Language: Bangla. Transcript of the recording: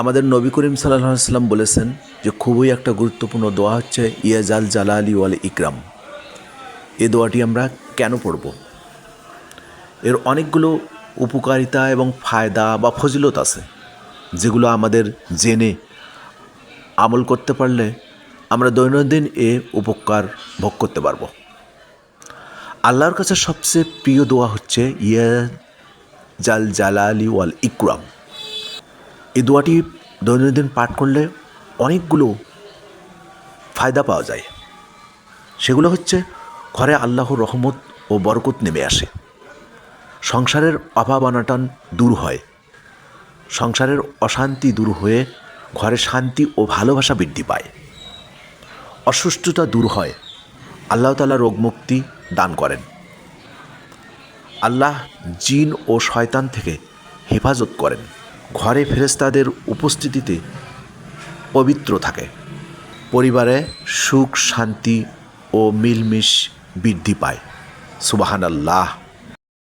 আমাদের নবী করিম সাল্লাহ সাল্লাম বলেছেন যে খুবই একটা গুরুত্বপূর্ণ দোয়া হচ্ছে ইয়াজাল জালালি ওয়াল ইকরাম। এ দোয়াটি আমরা কেন পড়ব? এর অনেকগুলো উপকারিতা এবং ফায়দা বা ফজিলত আছে, যেগুলো আমাদের জেনে আমল করতে পারলে আমরা দৈনন্দিন এ উপকার ভোগ করতে পারব। আল্লাহর কাছে সবচেয়ে প্রিয় দোয়া হচ্ছে, ইয়া জাল জালালি ওয়াল ইকরাম। এই দোয়াটি দৈনন্দিন পাঠ করলে অনেকগুলো ফায়দা পাওয়া যায়। সেগুলো হচ্ছে, ঘরে আল্লাহর রহমত ও বরকত নেমে আসে। সংসারের অভাব অনাটন দূর হয়। সংসারের অশান্তি দূর হয়ে ঘরে শান্তি ও ভালোবাসা বৃদ্ধি পায়। অসুস্থতা দূর হয়। আল্লাহ তালা রোগমুক্তি দান করেন। আল্লাহ জিন ও শয়তান থেকে হেফাজত করেন। ঘরে ফেরেস্তাদের উপস্থিতিতে পবিত্র থাকে। পরিবারে সুখ শান্তি ও মিলমিশ বৃদ্ধি পায়। সুবাহান আল্লাহ